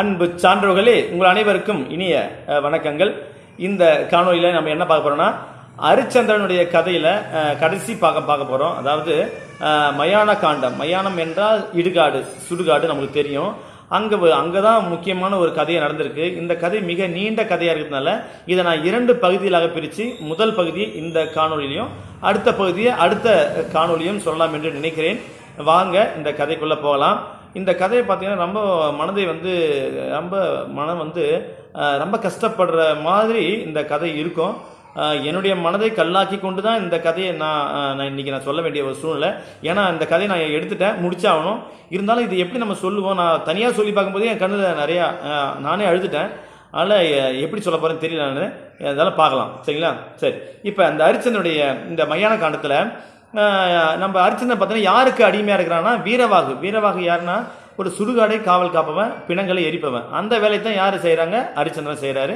அன்பு சான்றோர்களே உங்கள் அனைவருக்கும் இனிய வணக்கங்கள். இந்த காணொலியில் நம்ம என்ன பார்க்க போகிறோம்னா அரிச்சந்திரனுடைய கதையில் கடைசி பார்க்க பார்க்க போகிறோம் அதாவது மயான காண்டம். மயானம் என்றால் இடுகாடு சுடுகாடு நமக்கு தெரியும். அங்கே அங்கே தான் முக்கியமான ஒரு கதையை நடந்திருக்கு. இந்த கதை மிக நீண்ட கதையாக இருக்கிறதுனால இதை நான் இரண்டு பகுதிகளாக பிரித்து முதல் பகுதியை இந்த காணொளியிலையும் அடுத்த பகுதியை அடுத்த காணொலியும் சொல்லலாம் என்று நினைக்கிறேன். வாங்க இந்த கதைக்குள்ளே போகலாம். இந்த கதையை பார்த்தீங்கன்னா ரொம்ப மனதை வந்து ரொம்ப மனம் வந்து ரொம்ப கஷ்டப்படுற மாதிரி இந்த கதை இருக்கும். என்னுடைய மனதை கல்லாக்கி கொண்டு தான் இந்த கதையை நான் நான் இன்னைக்கு நான் சொல்ல வேண்டிய ஒரு சூழ்நிலை. ஏன்னா இந்த கதையை நான் எடுத்துட்டேன் முடிச்சாகணும். இருந்தாலும் இது எப்படி நம்ம சொல்லுவோம்? நான் தனியாக சொல்லி பார்க்கும்போது என் கண்ணில் நிறையா நானே அழுதுட்டேன். அதனால் எப்படி சொல்ல போகிறேன்னு தெரியல நான். அதெல்லாம் பார்க்கலாம். சரிங்களா? சரி. இப்போ அந்த அரிச்சனுடைய இந்த மையான காண்டத்தில் நம்ம அரிச்சனை பார்த்தோன்னா யாருக்கு அடிமையாக இருக்கிறான்னா வீரவாகு. வீரவாகு யாருன்னா? ஒரு சுடுகாடை காவல் காப்பவன் பிணங்களை எரிப்பவன். அந்த வேலையை தான் யார் செய்கிறாங்க அரிச்சந்திரன் செய்கிறாரு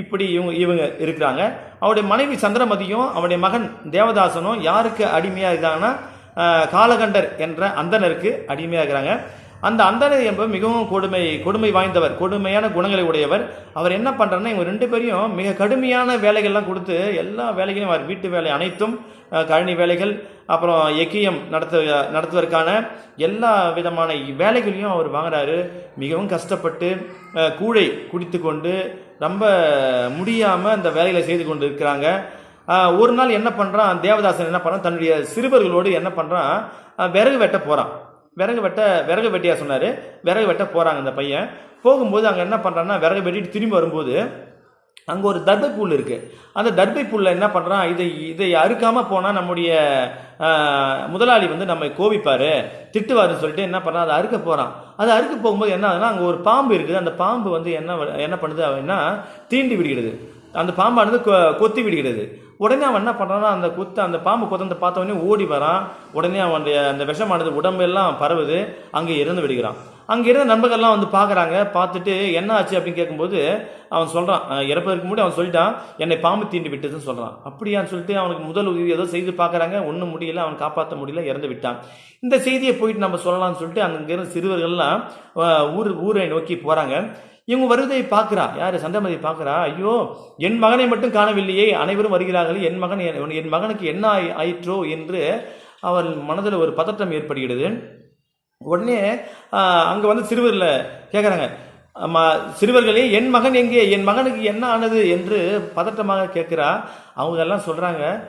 இப்படி இவங்க இவங்க இருக்கிறாங்க. அவருடைய மனைவி சந்திரமதியும் அவருடைய மகன் தேவதாசனும் யாருக்கு அடிமையாக இருக்காங்கன்னா காலகண்டர் என்ற அந்தனருக்கு அடிமையாக இருக்கிறாங்க. அந்த அந்தனர் என்பவர் மிகவும் கொடுமை கொடுமை வாய்ந்தவர் கொடுமையான குணங்களை உடையவர். அவர் என்ன பண்ணுறாருன்னா இவங்க ரெண்டு பேரையும் மிக கடுமையான வேலைகள்லாம் கொடுத்து எல்லா வேலைகளையும் அவர் வீட்டு வேலை அனைத்தும் கழனி வேலைகள் அப்புறம் எக்கியம் நடத்து நடத்துவதற்கான எல்லா விதமான வேலைகளையும் அவர் வாங்குறாரு. மிகவும் கஷ்டப்பட்டு கூழை குடித்து கொண்டு ரொம்ப முடியாமல் அந்த வேலைகளை செய்து கொண்டு இருக்கிறாங்க ஒரு நாள் என்ன பண்ணுறான் தேவதாசன் என்ன பண்ணுறான் தன்னுடைய சிறுவர்களோடு என்ன பண்ணுறான் விறகு வெட்ட போகிறான் விறகு வெட்ட விறகு வெட்டியா சொன்னார். விறகு வெட்ட போகிறாங்க அந்த பையன். போகும்போது அங்கே என்ன பண்ணுறான்னா விறகு வெட்டிட்டு திரும்பி வரும்போது அங்கே ஒரு தர்பை புல் இருக்குது அந்த தர்பை புல்ல என்ன பண்ணுறான் இதை இதை அறுக்காமல் போனால் நம்முடைய முதலாளி வந்து நம்ம கோவிப்பார் திட்டுவாருன்னு சொல்லிட்டு என்ன பண்ணுறான் அதை அறுக்க போகிறான் அதை அறுக்க போகும்போது என்ன ஆகுதுன்னா அங்கே ஒரு பாம்பு இருக்குது. அந்த பாம்பு வந்து என்ன என்ன பண்ணுது அப்படின்னா தீண்டி விடுகிறது. அந்த பாம்பானது கொ- கொத்தி விடுகிறது. உடனே அவன் என்ன பண்ணுறான்னா அந்த குத்த அந்த பாம்பு குத்தந்த பார்த்த உடனே ஓடி வரான். உடனே அவனுடைய அந்த விஷமானது உடம்பெல்லாம் பரவுது. அங்கே இறந்து விடுகிறான். அங்கே இருந்த நண்பர்கள்லாம் வந்து பார்க்குறாங்க. பார்த்துட்டு என்ன ஆச்சு? அப்படின்னு கேட்கும்போது அவன் சொல்கிறான் இறப்பதற்கு முன்னாடி அவன் சொல்லிட்டான். என்னை பாம்பு தீண்டி விட்டதுன்னு சொல்கிறான் அப்படியான்னு சொல்லிட்டு அவனுக்கு முதல் உதவி ஏதோ செய்து பார்க்குறாங்க. ஒன்றும் முடியல. அவன் காப்பாற்ற முடியல. இறந்து விட்டான். இந்த செய்தியை போயிட்டு நம்ம சொல்லலாம்னு சொல்லிட்டு அங்கே இருந்த சிறுவர்கள்லாம் ஊர் ஊரை நோக்கி போகிறாங்க இவங்க வருவதை பார்க்குறா. யார்? சந்திரமதி பார்க்குறா. ஐயோ என் மகனை மட்டும் காணவில்லையே அனைவரும் வருகிறார்கள். என் மகன் என் என் மகனுக்கு என்ன ஆயி- ஆயிற்றோ என்று அவள் மனதில் ஒரு பதட்டம் ஏற்படுகிறது. உடனே அங்கே வந்து சிறுவரில் கேட்குறாங்க அம்மா சிறுவர்களே என் மகன் எங்கே? என் மகனுக்கு என்ன ஆனது? என்று பதட்டமாக கேட்குறா அவங்க எல்லாம் சொல்கிறாங்க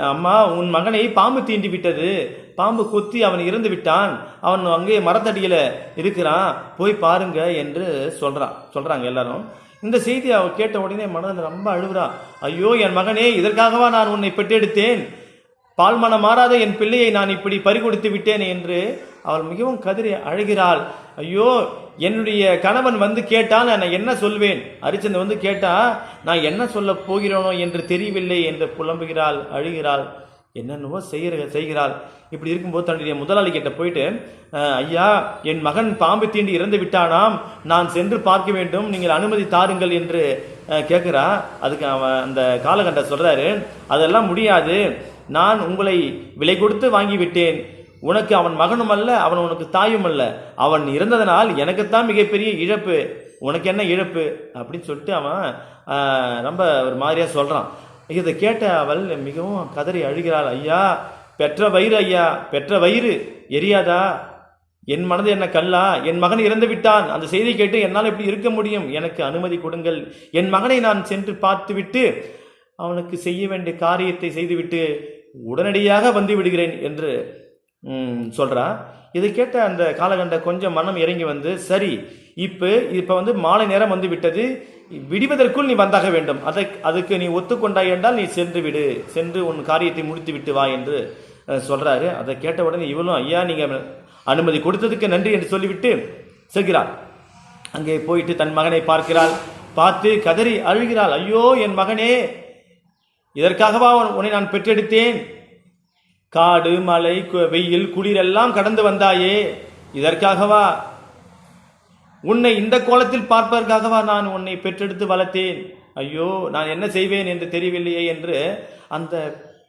அம்மா உன் மகனை பாம்பு தீண்டி விட்டது. பாம்பு கொத்தி அவன் இறந்து விட்டான். அவன் அங்கேயே மரத்தடியில் இருக்கிறான். போய் பாருங்க என்று சொல்கிறான் சொல்கிறாங்க எல்லாரும். இந்த செய்தி அவ கேட்ட உடனே மனதில் ரொம்ப அழுகுறா. ஐயோ என் மகனே இதற்காகவா நான் உன்னை பெற்றெடுத்தேன்? பால்மனம் மாறாத என் பிள்ளையை நான் இப்படி பறிகொடுத்து விட்டேன் என்று அவள் மிகவும் கதறி அழுகிறாள். ஐயோ என்னுடைய கணவன் வந்து கேட்டால் நான் என்ன சொல்வேன்? அரிச்சந்தன் வந்து கேட்டா நான் என்ன சொல்ல போகிறேனோ என்று தெரியவில்லை என்று புலம்புகிறாள் அழுகிறாள். என்னென்னவோ செய்கிற செய்கிறாள். இப்படி இருக்கும்போது தன்னுடைய முதலாளி கிட்ட போயிட்டு ஐயா என் மகன் பாம்பு தீண்டி இறந்து விட்டானாம். நான் சென்று பார்க்க வேண்டும். நீங்கள் அனுமதி தாருங்கள் என்று கேட்குறா அதுக்கு அவன் அந்த காலகண்ட சொல்கிறாரு அதெல்லாம் முடியாது. நான் உங்களை விலை கொடுத்து வாங்கி விட்டேன் உனக்கு அவன் மகனும் அல்ல அவன் உனக்கு தாயும் அல்ல. அவன் இறந்ததனால் எனக்குத்தான் மிகப்பெரிய இழப்பு. உனக்கு என்ன இழப்பு? அப்படின்னு சொல்லிட்டு அவன் ரொம்ப ஒரு மாதிரியாக சொல்கிறான் இதை கேட்ட அவள் மிகவும் கதறி அழுகிறாள். ஐயா பெற்ற வயிறு ஐயா பெற்ற வயிறு. எரியாதா? என் மனது என்ன கல்லா? என் மகன் இறந்து விட்டான். அந்த செய்தி கேட்டு என்னால் எப்படி இருக்க முடியும்? எனக்கு அனுமதி கொடுங்கள். என் மகனை நான் சென்று பார்த்துவிட்டு அவனுக்கு செய்ய வேண்டிய காரியத்தை செய்துவிட்டு உடனடியாக வந்து விடுகிறேன் என்று சொல்கிறா இதை கேட்ட அந்த காலகண்ட கொஞ்சம் மனம் இறங்கி வந்து சரி இப்போ இப்போ வந்து மாலை நேரம் வந்து விட்டது. விடிவதற்குள் நீ வந்தாக வேண்டும். அதை அதுக்கு நீ ஒத்துக்கொண்டாய் என்றால் நீ சென்று விடு சென்று உன் காரியத்தை முடித்து விட்டு வா என்று சொல்கிறாரு அதை கேட்ட உடனே இவளும் ஐயா நீங்கள் அனுமதி கொடுத்ததுக்கு நன்றி என்று சொல்லிவிட்டு செல்கிறாள். அங்கே போயிட்டு தன் மகனை பார்க்கிறாள். பார்த்து கதறி அழுகிறாள். ஐயோ என் மகனே இதற்காகவா உன்னை நான் பெற்றெடுத்தேன்? காடு மலை கு- வெயில் குளிர் எல்லாம் கடந்து வந்தாயே. இதற்காகவா உன்னை இந்த கோலத்தில் பார்ப்பதற்காகவா நான் உன்னை பெற்றெடுத்து வளர்த்தேன்? ஐயோ நான் என்ன செய்வேன் என்று தெரியவில்லையே என்று அந்த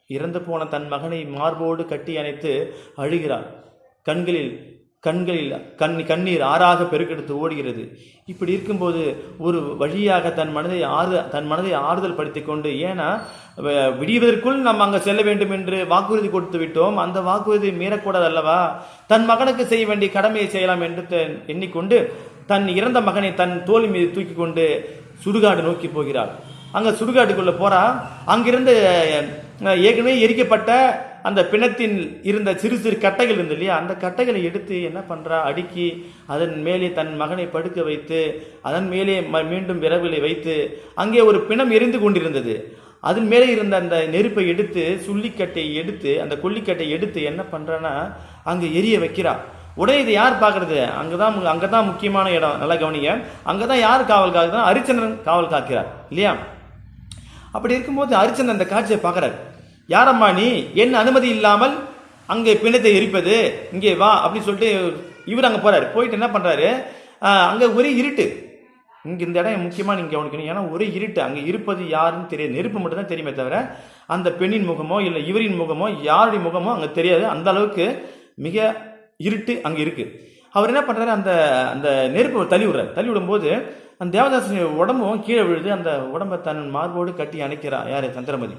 இறந்து போன தன் மகனை மார்போடு கட்டி அணைத்து அழுகிறாள். கண்களில் கண்களில் கண் கண்ணீர் ஆறாக பெருக்கெடுத்து ஓடுகிறது. இப்படி இருக்கும்போது ஒரு வழியாக தன் மனதை ஆறு தன் மனதை ஆறுதல் படுத்தி கொண்டு ஏன்னா வ- விடிவதற்குள் நாம் அங்கே செல்ல வேண்டும் என்று வாக்குறுதி கொடுத்து விட்டோம். அந்த வாக்குறுதி மீறக்கூடாது அல்லவா? தன் மகனுக்கு செய்ய வேண்டிய கடமையை செய்யலாம் என்று எண்ணிக்கொண்டு தன் இறந்த மகனை தன் தோல் மீது தூக்கி கொண்டு சுடுகாடு நோக்கி போகிறாள். அங்கே சுடுகாட்டுக்குள்ளே போகிறாள் அங்கிருந்து ஏற்கனவே எரிக்கப்பட்ட அந்த பிணத்தின் இருந்த சிறு சிறு கட்டைகள் இருந்து இல்லையா? அந்த கட்டைகளை எடுத்து என்ன பண்ணுறா அடுக்கி அதன் மேலே தன் மகனை படுக்க வைத்து அதன் மேலே ம- மீண்டும் விரவுகளை வைத்து அங்கே ஒரு பிணம் எரிந்து கொண்டிருந்தது. அதன் மேலே இருந்த அந்த நெருப்பை எடுத்து சுள்ளிக்கட்டை எடுத்து அந்த கொல்லிக்கட்டை எடுத்து என்ன பண்ணுறான்னா அங்கே எரிய வைக்கிறா. உடனே இதை யார் பார்க்கறது? அங்கதான் அங்கே அங்கதான் முக்கியமான இடம். நல்லா கவனிங்க. அங்கதான் யார் காவல் காக்குறா ஹரிச்சந்திரன் காவல் காக்கிறார். இல்லையா? அப்படி இருக்கும்போது ஹரிச்சந்திரன் அந்த காட்சியை பார்க்கறார். யாரம்மா நீ? என் அனுமதி இல்லாமல் அங்கே பிணத்தை எரிப்பது? இங்கே வா அப்படின்னு சொல்லிட்டு இவர் அங்கே போகிறாரு போயிட்டு என்ன பண்ணுறாரு அங்கே ஒரே இருட்டு. இங்கே இந்த இடம் முக்கியமாக நீங்கள் கவனிக்கணும். ஏன்னா ஒரே இருட்டு. அங்கே இருப்பது யாருன்னு தெரியாது. நெருப்பு மட்டும்தான் தெரியுமே தவிர அந்த பெண்ணின் முகமோ இல்லை இவரின் முகமோ யாருடைய முகமோ அங்கே தெரியாது. அந்த அளவுக்கு மிக இருட்டு அங்கே இருக்குது அவர் என்ன பண்ணுறாரு அந்த அந்த நெருப்பை தள்ளி விடுறாரு. தள்ளி விடும்போது அந்த தேவதாசனுடைய உடம்பும் கீழே விழுது. அந்த உடம்பை தன் மார்போடு கட்டி அணைக்கிறான் யார்? சந்திரமதி.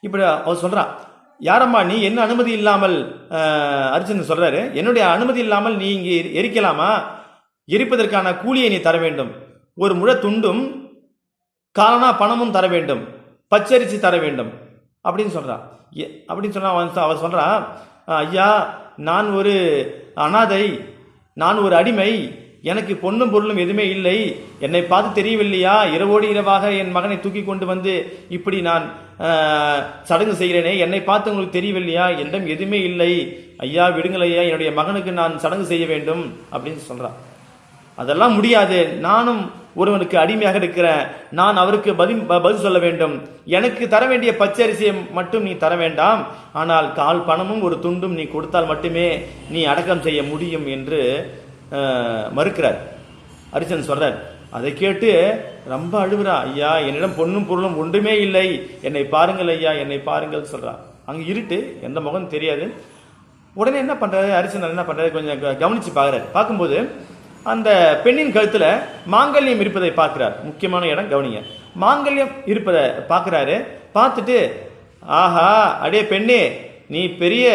இப்படி அவர் சொல்கிறான் யாரம்மா நீ என்ன அனுமதி இல்லாமல் அர்ஜுன் சொல்கிறாரு என்னுடைய அனுமதி இல்லாமல் நீ இங்கே எரிக்கலாமா? எரிப்பதற்கான கூலியை நீ தர வேண்டும். ஒரு முழ துண்டும் காலனா பணமும் தர வேண்டும். பச்சரிசி தர வேண்டும். அப்படின்னு சொல்கிறான் எ- அப்படின்னு சொன்னால் அவன் அவர் அவன் ஐயா நான் ஒரு அனாதை நான் ஒரு அடிமை எனக்கு பொண்ணும் பொருளும் எதுவுமே இல்லை. என்னை பார்த்து தெரியவில்லையா? இரவோடு இரவாக என் மகனை தூக்கி கொண்டு வந்து இப்படி நான் சடங்கு செய்கிறேனே. என்னை பார்த்து உங்களுக்கு தெரியவில்லையா? என்னிடம் எதுவுமே இல்லை. ஐயா விடுங்கள் ஐயா என்னுடைய மகனுக்கு நான் சடங்கு செய்ய வேண்டும் அப்படின்னு சொல்கிறான் அதெல்லாம் முடியாது. நானும் ஒருவனுக்கு அடிமையாக இருக்கிறேன் நான் அவருக்கு பதில் ப- பதில் சொல்ல வேண்டும். எனக்கு தர வேண்டிய பச்சரிசியை மட்டும் நீ தர வேண்டாம். ஆனால் கால் பணமும் ஒரு துண்டும் நீ கொடுத்தால் மட்டுமே நீ அடக்கம் செய்ய முடியும் என்று மறுக்கிறார். அரிசன் சொல்றார் அதை கேட்டு ரொம்ப அழுகுறா. ஐயா என்னிடம் பொண்ணும் பொருளும் ஒன்றுமே இல்லை. என்னை பாருங்கள் ஐயா என்னை பாருங்கள் சொல்றா அங்க இருட்டு எந்த முகம் தெரியாது. உடனே என்ன பண்றாரு? அரிசன் என்ன பண்றாரு? கொஞ்சம் க- கவனிச்சு பார்க்கறாரு. பார்க்கும்போது அந்த பெண்ணின் கழுத்தில் மாங்கல்யம் இருப்பதை பார்க்கிறார். முக்கியமான இடம் கவனிங்க. மாங்கல்யம் இருப்பதை பார்க்குறாரு. பார்த்துட்டு ஆஹா அடே பெண்ணே நீ பெரிய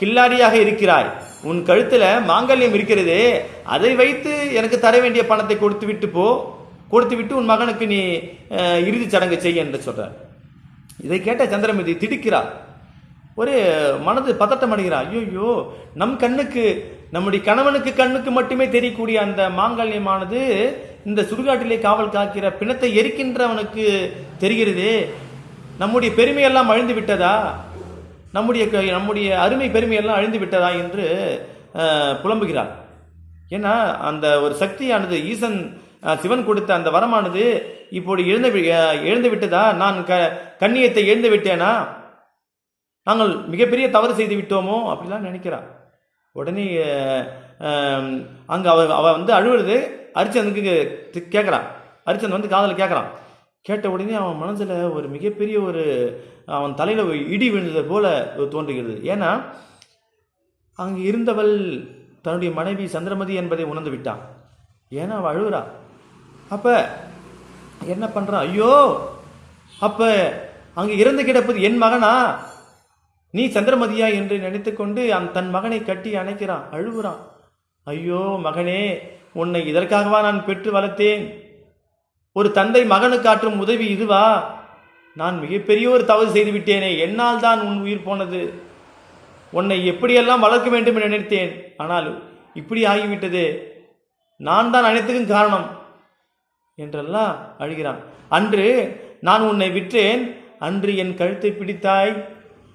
கில்லாடியாக இருக்கிறாய். உன் கழுத்தில் மாங்கல்யம் இருக்கிறதே. அதை வைத்து எனக்கு தர வேண்டிய பணத்தை கொடுத்து விட்டு போ. கொடுத்து விட்டு உன் மகனுக்கு நீ இறுதி இறுதிச் சடங்கு செய்ய என்று சொல்றார். இதை கேட்ட சந்திரமதி திடுக்கிறார் ஒரு மனது பதட்டம் அடைகிறார் ஐயோ நம் கண்ணுக்கு நம்முடைய கணவனுக்கு கண்ணுக்கு மட்டுமே தெரியக்கூடிய அந்த மாங்கல்யமானது இந்த சுடுகாட்டிலே காவல் காக்கிற பிணத்தை எரிக்கின்றவனுக்கு தெரிகிறதே. நம்முடைய பெருமையெல்லாம் அழிந்து விட்டதா? நம்முடைய க- நம்முடைய அருமை பெருமையெல்லாம் அழிந்து விட்டதா என்று புலம்புகிறார். ஏன்னா அந்த ஒரு சக்தியானது ஈசன் சிவன் கொடுத்த அந்த வரமானது இப்போது எழுந்து வி- எழுந்து விட்டதா? நான் க கண்ணியத்தை எழுந்து விட்டேனா? நாங்கள் மிகப்பெரிய தவறு செய்து விட்டோமோ? அப்படிலாம் நினைக்கிறான் உடனே அங்கே அவள் அவள் அவ வந்து அழுவுறது அரிச்சனுக்கு கேட்குறான் அரிச்சன் வந்து காதில் கேட்குறான் கேட்ட உடனே அவன் மனசில் ஒரு மிகப்பெரிய ஒரு அவன் தலையில் இடி விழுந்தது போல தோன்றுகிறது. ஏன்னா அங்கே இருந்தவள் தன்னுடைய மனைவி சந்திரமதி என்பதை உணர்ந்து விட்டான். ஏன்னா அவள் அழுகுறா அப்போ என்ன பண்ணுறான் ஐயோ! அப்போ அங்கே இறந்து கிடப்பது என் மகனா? நீ சந்திரமதியா என்று நினைத்துக்கொண்டு அந்த தன் மகனை கட்டி அணைக்கிறான் அழுகுறான். ஐயோ மகனே உன்னை இதற்காகவா நான் பெற்று வளர்த்தேன்? ஒரு தந்தை மகனுக்கு காட்டும் உதவி இதுவா? நான் மிகப்பெரிய ஒரு தவறு செய்து விட்டேனே என்னால் தான் உன் உயிர் போனது. உன்னை எப்படியெல்லாம் வளர்க்க வேண்டும் என்று நினைத்தேன் ஆனால் இப்படி ஆகிவிட்டது. நான் தான் அனைத்துக்கும் காரணம் என்றெல்லாம் அழுகிறான். அன்று நான் உன்னை விற்றேன் அன்று என் கழுத்தை பிடித்தாய்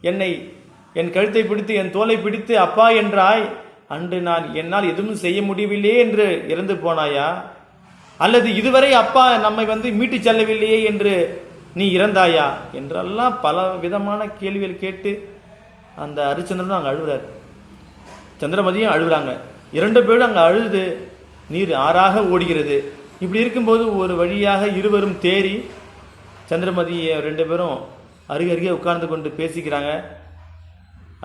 என்னை என் கழுத்தை பிடித்து என் தோலை பிடித்து அப்பா என்றாய். அன்று நான் என்னால் எதுவும் செய்ய முடியவில்லையே என்று இறந்து போனாயா? அல்லது இதுவரை அப்பா நம்மை வந்து மீட்டுச் செல்லவில்லையே என்று நீ இறந்தாயா? என்றெல்லாம் பல விதமான கேள்விகள் கேட்டு அந்த ஹரிச்சந்திரன் அங்கே அழுகிறார். சந்திரமதியும் அழுகுறாங்க. இரண்டு பேரும் அங்கே அழுது நீர் ஆறாக ஓடுகிறது. இப்படி இருக்கும்போது ஒரு வழியாக இருவரும் தேறி சந்திரமதியை ரெண்டு பேரும் அருகருகே உட்கார்ந்து கொண்டு பேசிக்கிறாங்க.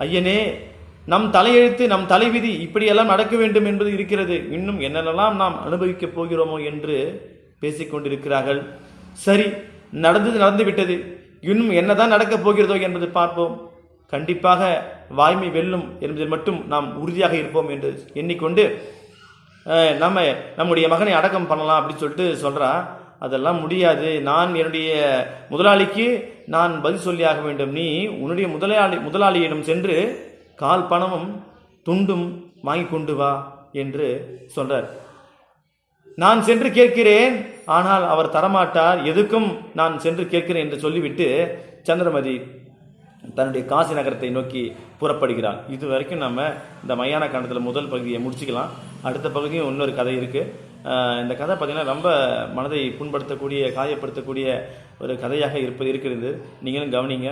ஐயனே நம் தலையெழுத்து நம் தலைவிதி இப்படியெல்லாம் நடக்க வேண்டும் என்பது இருக்கிறது. இன்னும் என்னென்னலாம் நாம் அனுபவிக்கப் போகிறோமோ என்று பேசிக்கொண்டிருக்கிறார்கள் சரி நடந்தது நடந்து விட்டது. இன்னும் என்னதான் நடக்கப் போகிறதோ என்பது பார்ப்போம். கண்டிப்பாக வாய்மை வெல்லும் என்பதில் மட்டும் நாம் உறுதியாக இருப்போம் என்று எண்ணிக்கொண்டு நம்ம நம்முடைய மகனை அடக்கம் பண்ணலாம் அப்படின்னு சொல்லிட்டு சொல்கிறா அதெல்லாம் முடியாது. நான் என்னுடைய முதலாளிக்கு நான் பதில் சொல்லியாக வேண்டும். நீ உன்னுடைய முதலாளி முதலாளியிடம் சென்று கால் பணமும் துண்டும் வாங்கி கொண்டு வா என்று சொல்றார். நான் சென்று கேட்கிறேன் ஆனால் அவர் தரமாட்டார். எதுக்கும் நான் சென்று கேட்கிறேன் என்று சொல்லிவிட்டு சந்திரமதி தன்னுடைய காசி நகரத்தை நோக்கி புறப்படுகிறார். இது வரைக்கும் நம்ம இந்த மையான காண்டத்தில் முதல் பகுதியை முடிச்சுக்கலாம். அடுத்த பகுதியும் இன்னொரு கதை இருக்குது இந்த கதை பார்த்திங்கன்னா ரொம்ப மனதை புண்படுத்தக்கூடிய காயப்படுத்தக்கூடிய ஒரு கதையாக இருப்பது இருக்கிறது. நீங்களும் கவனிங்க.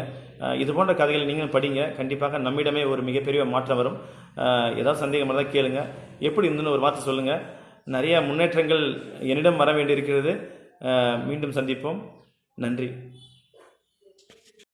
இது போன்ற கதைகளை நீங்களும் படிங்க. கண்டிப்பாக நம்மிடமே ஒரு மிகப்பெரிய மாற்றம் வரும். ஏதாவது சந்தேகம் இருந்தால் கேளுங்க. எப்படி இருந்துன்னு ஒரு வார்த்தை சொல்லுங்கள் நிறைய முன்னேற்றங்கள் என்னிடம் வர வேண்டியிருக்கிறது. மீண்டும் சந்திப்போம். நன்றி.